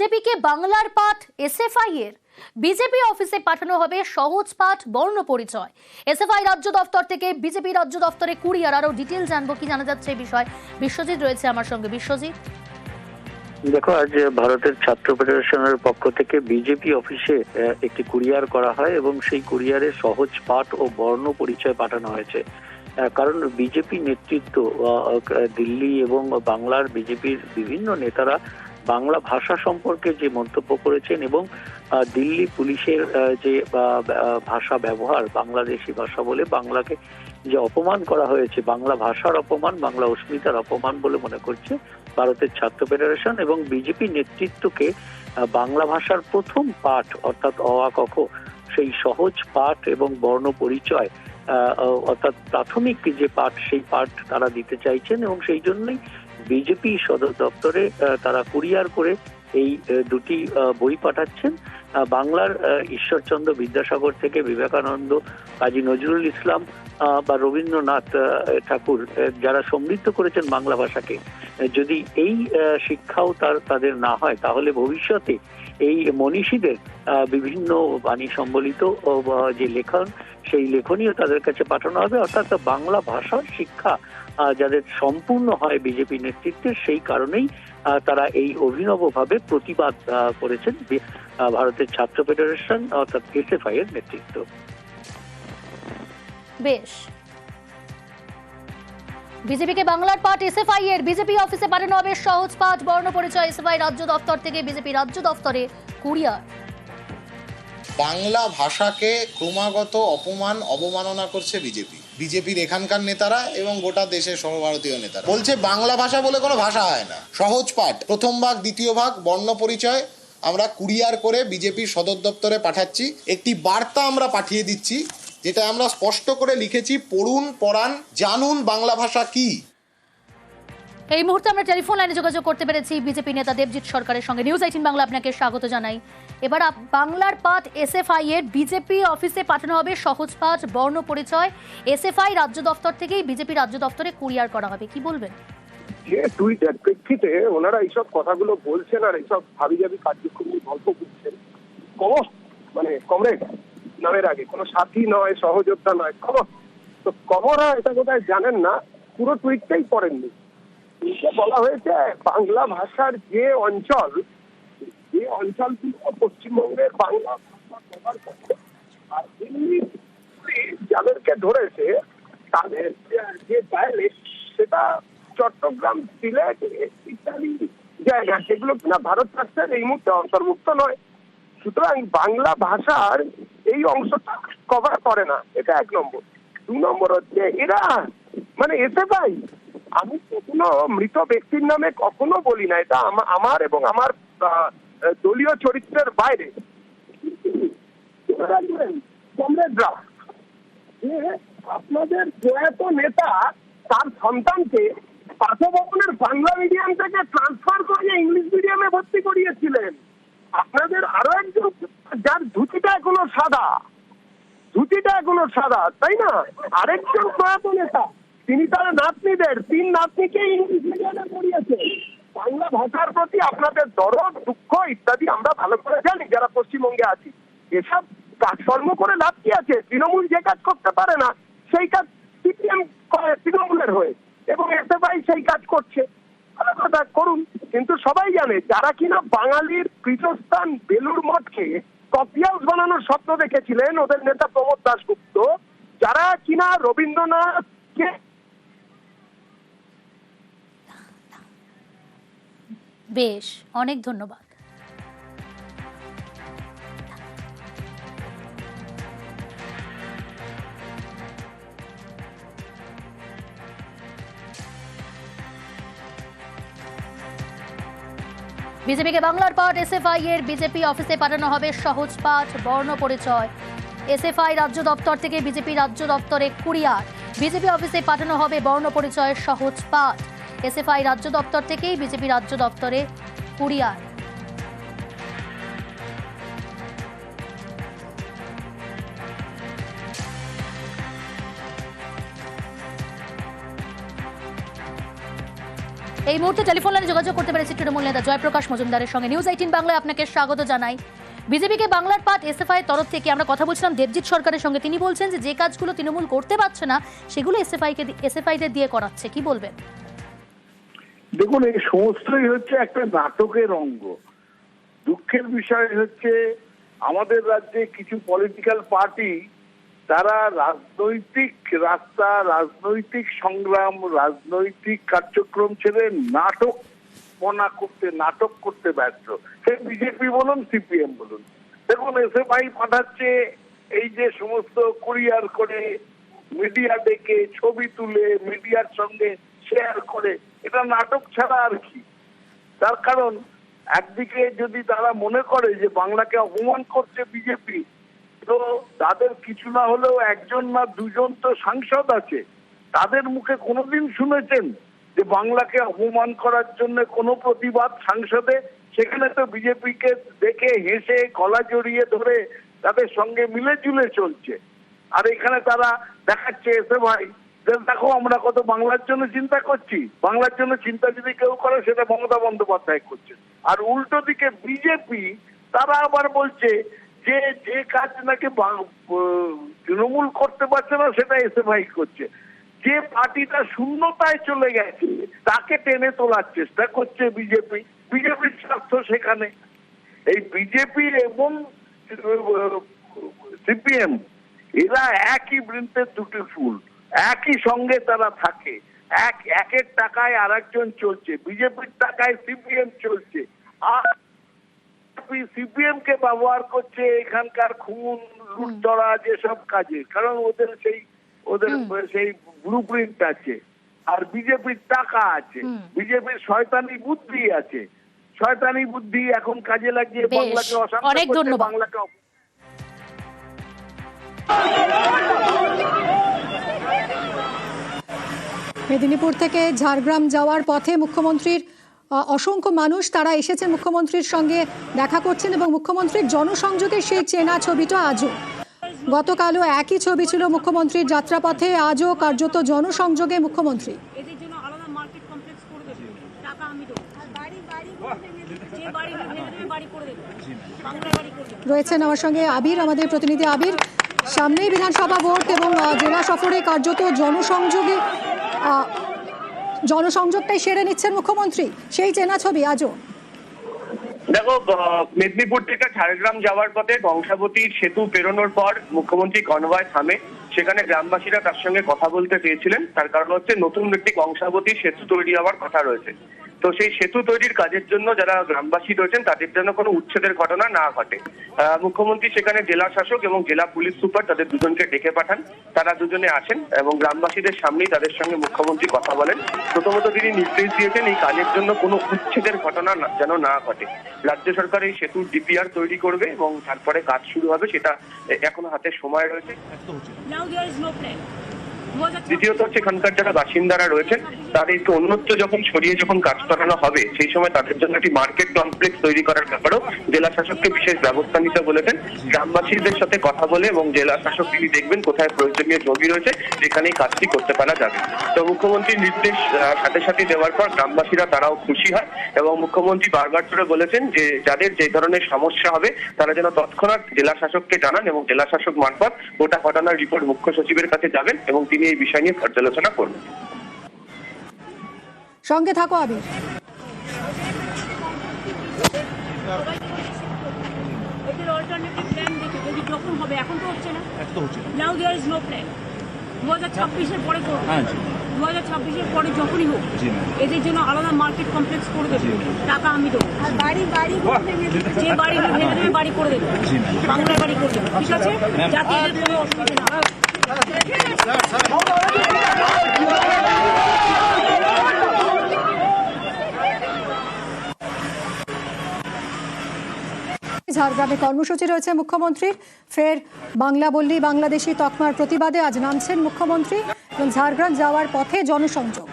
বিজেপিকে বাংলার পাঠ এসএফআই এর বিজেপি অফিসে পাঠানো হবে সহজ পাঠ, বর্ণ পরিচয়। এসএফআই রাজ্য দফতর থেকে বিজেপি রাজ্য দফতরে কুরিয়ার আরও ডিটেল জানব কি জানা যাচ্ছে এই বিষয়। বিশ্বজিৎ রয়েছে আমার সঙ্গে। বিশ্বজিৎ? দেখো, আজ ভারতের ছাত্র ফেডারেশনের পক্ষ থেকে বিজেপি অফিসে একটি কুরিয়ার করা হয় এবং সেই কুরিয়ারে সহজ পাঠ ও বর্ণ পরিচয় পাঠানো হয়েছে। কারণ বিজেপি নেতৃত্ব দিল্লি এবং বাংলার বিজেপির বিভিন্ন নেতারা বাংলা ভাষা সম্পর্কে যে মন্তব্য করেছেন এবং দিল্লি পুলিশের যে ভাষা ব্যবহার, বাংলাদেশি ভাষা বলে বাংলাকে যে অপমান করা হয়েছে, বাংলা ভাষার অপমান, বাংলা অস্মিতার অপমান বলে মনে করছে ভারতের ছাত্র ফেডারেশন এবং বিজেপি নেতৃত্বকে বাংলা ভাষার প্রথম পাঠ অর্থাৎ অ, আ, ক সেই সহজ পাঠ এবং বর্ণ পরিচয় অর্থাৎ প্রাথমিক যে পাঠ, সেই পাঠ তারা দিতে চাইছেন এবং সেই জন্যই বিজেপি সদর দপ্তরে তারা কুরিয়ার করে এই দুটি বই পাঠাচ্ছেন। বাংলার ঈশ্বরচন্দ্র বিদ্যাসাগর থেকে বিবেকানন্দ, কাজী নজরুল ইসলাম বা রবীন্দ্রনাথ ঠাকুর যারা সমৃদ্ধ করেছেন বাংলা ভাষাকে। যদি এই শিক্ষাও তার, তাদের না হয়, তাহলে ভবিষ্যতে এই মনীষীদের বিভিন্ন বাণী সম্বলিত যে লেখন, সেই লেখনীও তাদের কাছে পাঠানো হবে। অর্থাৎ বাংলা ভাষার শিক্ষা যাদের সম্পূর্ণ হয় বিজেপি নেতৃত্বের, সেই কারণেই তারা এই অভিনবভাবে প্রতিবাদ করেছেন ভারতের ছাত্র ফেডারেশন, অর্থাৎ এসএফআই এর নেতৃত্ব। বেশ। বিজেপিকে বাংলার পাঠ এসএফআই এর বিজেপি অফিসে পাঠানো হবে সহজ পাঠ, বর্ণ পরিচয়, এসএফআই রাজ্য দফতর থেকে বিজেপি রাজ্য দফতরে কুরিয়ার। বাংলা ভাষাকে ক্রমাগত অপমান, অবমাননা করছে বিজেপি। বিজেপির এখানকার নেতারা এবং গোটা দেশের সর্বভারতীয় নেতারা। বলছে, বাংলা ভাষা বলে কোনো ভাষা হয় না। সহজ পাঠ, প্রথম ভাগ, দ্বিতীয় ভাগ, বর্ণ পরিচয় আমরা কুরিয়ার করে বিজেপির সদর দপ্তরে পাঠাচ্ছি। একটি বার্তা আমরা পাঠিয়ে দিচ্ছি যেটা আমরা স্পষ্ট করে লিখেছি পড়ুন পড়ান জানুন বাংলা ভাষা কি? এই মুহূর্তে আমরা টেলিফোন লাইনে যোগাযোগ করতে পেরেছি বিজেপি নেতা দেবজিৎ সরকারের সঙ্গে। নিউজ এইটিন বাংলা আপনাকে স্বাগত জানাই। এবার বাংলার পাঠ এসএফআই এর বিজেপি অফিসে পাঠানো হবে সহজ পাঠ বর্ণ পরিচয়। এসএফআই রাজ্য দফতর থেকেই বিজেপি রাজ্য দফতরে কুরিয়ার করা হবে। কি বলবেন? যে টুইটার প্রেক্ষিতে ওনারা এইসব কথাগুলো বলছেন আর এইসব হাবিজাবি কার্যক্রম নিয়ে গল্প করছেন কম মানে কমরেড নামের আগে। কোনো সাথী নয়, সহযোদ্ধা নয়। খবর? তো কমরা এটা কোথায় জানেন না, পুরো টুইটটাই টুইটে বলা হয়েছে, বাংলা ভাষার যে অঞ্চল যে অঞ্চল পশ্চিমবঙ্গের বাংলা আর যাদেরকে ধরেছে, তাদের যে- ডায়ালেক্ট সেটা চট্টগ্রাম, সিলেট ইত্যাদি জায়গা, সেগুলো কিনা ভারত রাষ্ট্রের এই মুহূর্তে অন্তর্ভুক্ত নয়। সুতরাং বাংলা ভাষার এই অংশটা কভার করে না, এটা এক নম্বর। দু নম্বর হচ্ছে এরা মানে এসে ভাই আমি কখনো মৃত ব্যক্তির নামে কখনো বলি না, এটা আমার এবং আমার দলীয় চরিত্রের বাইরে। কমরেডরা, যে আপনাদের প্রয়াত নেতা তার সন্তানকে পাঠভবনের বাংলা মিডিয়াম থেকে ট্রান্সফার করিয়ে ইংলিশ মিডিয়ামে ভর্তি করিয়েছিলেন। আপনাদের আরও একজন, যার ধুতিটা এখনও সাদা। ধুতিটা এখনও সাদা, তাই না? আরেকজন প্রয়াত নেতা, তিনি তার নাতনিদের, তিন নাতনিকে পড়িয়েছেন বাংলা ভাষার প্রতি আপনাদের দরদ, দুঃখ ইত্যাদি আমরা ভালো করে জানি, যারা পশ্চিমবঙ্গে আছি। এসব কাজকর্ম করে লাভ কি আছে? তৃণমূল যে কাজ করতে পারে না সেই কাজ সিপিএম করে তৃণমূলের হয়ে এবং এসএফআই সেই কাজ করছে ভালো কথা করুন কিন্তু সবাই যারা কিনা বাঙালির পীঠস্থান বেলুর মঠকে কফি হাউস বানানোর স্বপ্ন দেখেছিলেন ওদের নেতা প্রমোদ দাসগুপ্ত যারা কিনা রবীন্দ্রনাথকে বেশ, অনেক ধন্যবাদ। বিজেপিকে বাংলার পাঠ, এসএফআই এর বিজেপি অফিসে পাঠানো হবে সহজ পাঠ, বর্ণ পরিচয়। এসএফআই রাজ্য দপ্তর থেকে বিজেপি রাজ্য দপ্তরে কুরিয়ার। বিজেপি অফিসে পাঠানো হবে বর্ণ পরিচয়ের সহজ পাঠ। এসএফআই রাজ্য দপ্তর থেকেই বিজেপি রাজ্য দপ্তরে কুরিয়ার। এই মুহূর্তে টেলিফোন লাইনে যোগাযোগ করতে পেরেছি তৃণমূল নেতা জয়প্রকাশ মজুমদারের সঙ্গে। নিউজ এইটিন বাংলায় আপনাকে স্বাগত জানাই। বিজেপিকে বাংলার পাট এসএফআই তরফ থেকে আমরা কথা বলছিলাম দেবজিৎ সরকারের সঙ্গে। তিনি বলছেন যে যে কাজগুলো তৃণমূল করতে পারছে না, সেগুলো এসএফআই কে এসএফআইদের দিয়ে করাচ্ছে। কি বলবেন? দেখুন, এই সমস্তই হচ্ছে একটা নাটকের অঙ্গ। দুঃখের বিষয় হচ্ছে, আমাদের রাজ্যে কিছু পলিটিক্যাল পার্টি তারা রাজনৈতিক রাস্তা, রাজনৈতিক সংগ্রাম, রাজনৈতিক কার্যক্রম ছেড়ে নাটক মনা করতে, নাটক করতে ব্যর্থ। সে বিজেপি বলুন, সিপিএম বলুন। দেখুন এসএফআই পাঠাচ্ছে, এই যে সমস্ত কুরিয়ার করে মিডিয়া ডেকে, ছবি তুলে, মিডিয়ার সঙ্গে শেয়ার করে, এটা নাটক ছাড়া আর কি? তার কারণ, একদিকে যদি তারা মনে করে যে বাংলাকে অপমান করছে বিজেপি তো তাদের কিছু না হলেও একজন না দুজন তো সাংসদ আছে। তাদের মুখে কোনোদিন শুনেছেন যে বাংলাকে অপমান করার জন্য কোনো প্রতিবাদ সাংসদে? সেখানে তো বিজেপিকে দেখে হেসে, গলা জড়িয়ে ধরে তাদের সঙ্গে মিলে জুলে চলছে। আর এখানে তারা দেখাচ্ছে, এসে ভাই দেখো আমরা কত বাংলার জন্য চিন্তা করছি। বাংলার জন্য চিন্তা যদি কেউ করে, সেটা মমতা বন্দ্যোপাধ্যায় করছে। আর উল্টো দিকে বিজেপি, তারা আবার বলছে যে যে কাজ নাকি তৃণমূল করতে পারছে না, সেটা এসে ভাই করছে। যে পার্টিটা শূন্যতায় চলে গেছে, তাকে টেনে তোলার চেষ্টা করছে বিজেপি। বিজেপির স্বার্থ সেখানে। এই বিজেপি এবং সিপিএম, এরা একই বৃন্তের দুটি ফুল। একই সঙ্গে তারা থাকে। এক, একের টাকায় আর একজন চলছে। বিজেপির টাকায় সিপিএম চলছে। আর সিপিএম কে ব্যবহার করছে এখানকার খুন লুটতরা যেসব কাজে কারণ ওদের সেই ওদের সেই ব্লু প্রিন্ট আছে। আর বিজেপির টাকা আছে। বিজেপির শয়তানি বুদ্ধি আছে। শয়তানি বুদ্ধি এখন কাজে লাগিয়ে বাংলাকে অশান্ত বাংলাকে মেদিনীপুর থেকে ঝাড়গ্রাম যাওয়ার পথে মুখ্যমন্ত্রীর অসংখ্য মানুষ তারা এসেছেন মুখ্যমন্ত্রীর সঙ্গে দেখা করছেন এবং মুখ্যমন্ত্রীর জনসংযোগের সেই চেনা ছবিটা আজও। গতকালও একই ছবি ছিল মুখ্যমন্ত্রীর যাত্রাপথে আজও কার্যত জনসংযোগে মুখ্যমন্ত্রী। এদের জন্য আলাদা মার্কেট কমপ্লেক্স করে দেবো। টাকা আমি দেবো। বাড়ি বাড়ি যে বাড়ি ভেঙে দেবে বাড়ি করে দেবো। বাংলা বাড়ি করে দেবো। রয়েছেন আমার সঙ্গে আবির আমাদের প্রতিনিধি আবির। সামনেই বিধানসভা ভোট এবং জেলা সফরে কার্যত জনসংযোগে জনসংযোগটাই সেরে নিচ্ছেন মুখ্যমন্ত্রী। সেই চেনা ছবি আজও। দেখো মেদিনীপুর থেকে ঝাড়গ্রাম যাওয়ার পথে কংসাবতীর সেতু পেরোনোর পর মুখ্যমন্ত্রী কনভয় থামে। সেখানে গ্রামবাসীরা তার সঙ্গে কথা বলতে চেয়েছিলেন তার কারণ হচ্ছে নতুন একটি কংসাবতী সেতু তৈরি হওয়ার কথা রয়েছে। তো সেই সেতু তৈরির কাজের জন্য যারা গ্রামবাসী রয়েছেন, তাদের জন্য কোনো উচ্ছেদের ঘটনা না ঘটে। মুখ্যমন্ত্রী সেখানে জেলা শাসক এবং জেলা পুলিশ সুপার তাদের দুজনকে ডেকে পাঠান। তারা দুজনে আসেন এবং গ্রামবাসীদের সামনেই তাদের সঙ্গে মুখ্যমন্ত্রী কথা বলেন। প্রথমত তিনি নির্দেশ দিয়েছেন এই কাজের জন্য কোনো উচ্ছেদের ঘটনা যেন না ঘটে। রাজ্য সরকার এই সেতুর ডিপিআর তৈরি করবে এবং তারপরে কাজ শুরু হবে, সেটা এখনও হাতে সময় রয়েছে। দ্বিতীয়ত হচ্ছে এখানকার যারা বাসিন্দারা রয়েছেন তাদেরকে অন্যত্র যখন ছড়িয়ে যখন কাজ করানো হবে, সেই সময় তাদের জন্য একটি মার্কেট কমপ্লেক্স তৈরি করার ব্যাপারেও জেলা শাসককে বিশেষ ব্যবস্থা নিতে বলেছেন। গ্রামবাসীদের সাথে কথা বলে এবং জেলা শাসক তিনি দেখবেন কোথায় প্রয়োজনীয় জমি রয়েছে যেখানে কাজটি করতে পারা যাবে। তো মুখ্যমন্ত্রীর নির্দেশ সাথে সাথে দেওয়ার পর গ্রামবাসীরা তারাও খুশি হয় এবং মুখ্যমন্ত্রী বারবার করে বলেছেন যে, যাদের যে ধরনের সমস্যা হবে, তারা যেন তৎক্ষণাৎ জেলা শাসককে জানান এবং জেলা শাসক মারফত গোটা ঘটনার রিপোর্ট মুখ্য সচিবের কাছে যাবেন এবং তিনি এই বিষয় নিয়ে পর্যালোচনা করবেন। সঙ্গে থাকো আবির। এদের অল্টারনেটিভ প্ল্যান দেখে যদি যখন হবে এখন তো হচ্ছে না। Now there is no. Plan দু হাজার ছাব্বিশের পরে করব দু হাজার ছাব্বিশের পরে যখনই হোক এদের জন্য আলাদা মার্কেট কমপ্লেক্স করে দেবো। টাকা আমি দেবো। আর বাড়ি বাড়ি যে বাড়ি ভেঙে দেবে বাড়ি করে দেবো। বাংলা বাড়ি করে দেবো। ঠিক আছে? যাতে এদের কোনো অসুবিধা না হয়। ঝাড়গ্রামে কর্মসূচি রয়েছে মুখ্যমন্ত্রীর ফের বাংলা বললি বাংলাদেশি তকমার প্রতিবাদে আজ নামছেন মুখ্যমন্ত্রী এবং ঝাড়গ্রাম যাওয়ার পথে জনসংযোগ।